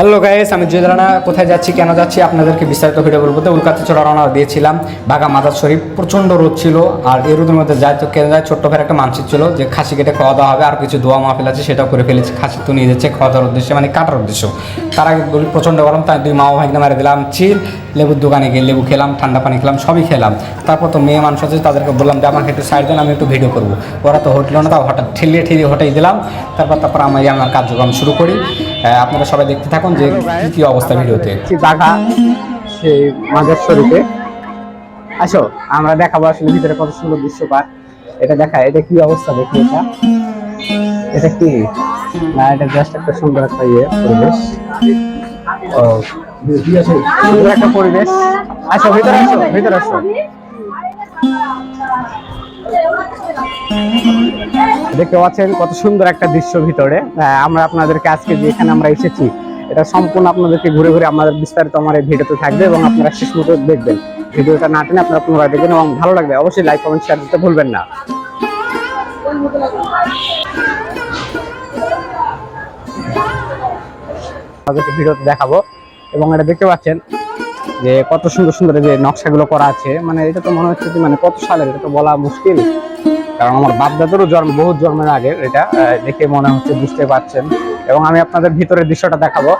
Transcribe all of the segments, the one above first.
Hello guys আমি জয়দারানা কোথায় যাচ্ছি, কেন যাচ্ছি, আপনাদেরকে বিস্তারিত ভিডিও বলব। তো উল্কাতে চড়া রওনা দিয়েছিলাম, বাঘা মাদার শরীফ। প্রচণ্ড রোদ ছিল, আর এই রোদের মধ্যে যায় তো কেন যায় ছোট্ট ফের একটা মানসিক ছিল যে খাসি কেটে খাওয়া দাওয়া হবে, আর কিছু দোয়া মাহফিল আছে, সেটাও করে ফেলেছি। খাসি তো নিয়ে যাচ্ছে খাওয়া দাওয়ার উদ্দেশ্যে মানে কাটার উদ্দেশ্য। তার আগে বলি, প্রচণ্ড গরম, তাই দুই মাও ভাইকে মারে দিলাম, চিল, লেবুর দোকানে গিয়ে লেবু খেলাম, ঠান্ডা পানি খেলাম, সবই খেলাম। তারপর তো মেয়ে মানুষ আছে, তাদেরকে বললাম যে আমাকে একটু সাইড দেন, আমি একটু ভিডিও করব। ওরা তো হটলো না, তাও হঠাৎ ঠেলিয়ে ঠেলিয়ে হটাই দিলাম। তারপর তারপর আমি আমার কার্যক্রম শুরু করি। আপনারা সবাই দেখতে থাকুন যে কী কী অবস্থা ভিডিওতে। বাঘা সেই মাঝের শরীফে আসো, আমরা দেখাবো আসলে ভিতরে কত সুন্দর দৃশ্যপাত এটা দেখা, এটা কি অবস্থা দেখি এটা? এটা কি? না, এটা জাস্ট একটা সুন্দর একটা ইয়ে পরিবেশ। ও, সুন্দর একটা পরিবেশ। আসো, ভিতরে আসো ভিতরে আসো। দেখতে পাচ্ছেন কত সুন্দর একটা দৃশ্য ভিতরে। আমরা আপনাদেরকে আজকে যে এখানে আমরা এসেছি, এটা সম্পূর্ণ আপনাদেরকে ঘুরে ঘুরে আমাদের বিস্তারিত আমার এই ভিডিওতে থাকবে এবং আপনারা শেষ মতো দেখবেন। ভিডিওটা না টেনে আপনারা পুনরায় দেখবেন এবং ভালো লাগবে অবশ্যই লাইক, কমেন্ট শেয়ার দিতে ভুলবেন না। আপনাদেরকে ভিডিওতে দেখাবো এবং এটা দেখতে পাচ্ছেন যে কত সুন্দর সুন্দর যে নকশাগুলো করা আছে। মানে এটা তো মনে হচ্ছে যে মানে কত সালের, এটা তো বলা মুশকিল। কারণ আমার বাপদাদেরও জন্ম বহু জন্মের আগে এটা দেখে মনে হচ্ছে বুঝতে পারছেন। এবং আমি আপনাদের ভিতরের দৃশ্যটা দেখাবো।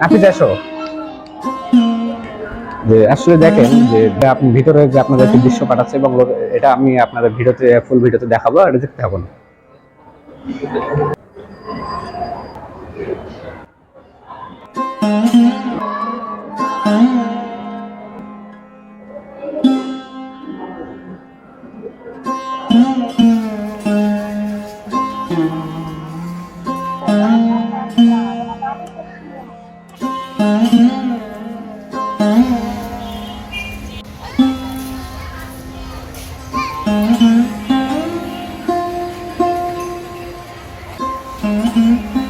নাফিজ এসো। যে আসলে দেখেন যে আপনি ভিতরে যে আপনাদের একটি দৃশ্য পাঠাচ্ছে এবং এটা আমি আপনাদের ভিডিওতে, ফুল ভিডিওতে দেখাবো, এটা দেখতে থাকুন Mm-hmm.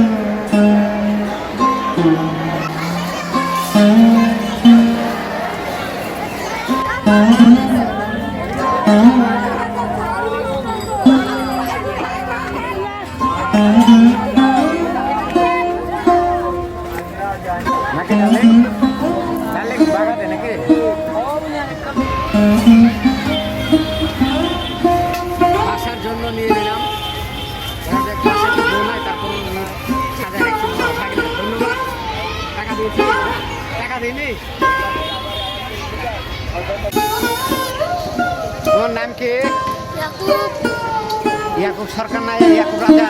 ডালে ডালে কি বাগাতে নাকি? আসার জন্য নিয়ে নিলাম। তারপরে রাখছেন। ভাগিনা, ধন্যবাদ। টাকা দিয়েছি টাকা দিইনি? তোমার নাম কি? ইয়াকুব সরকার না ইয়াকুব রাজা?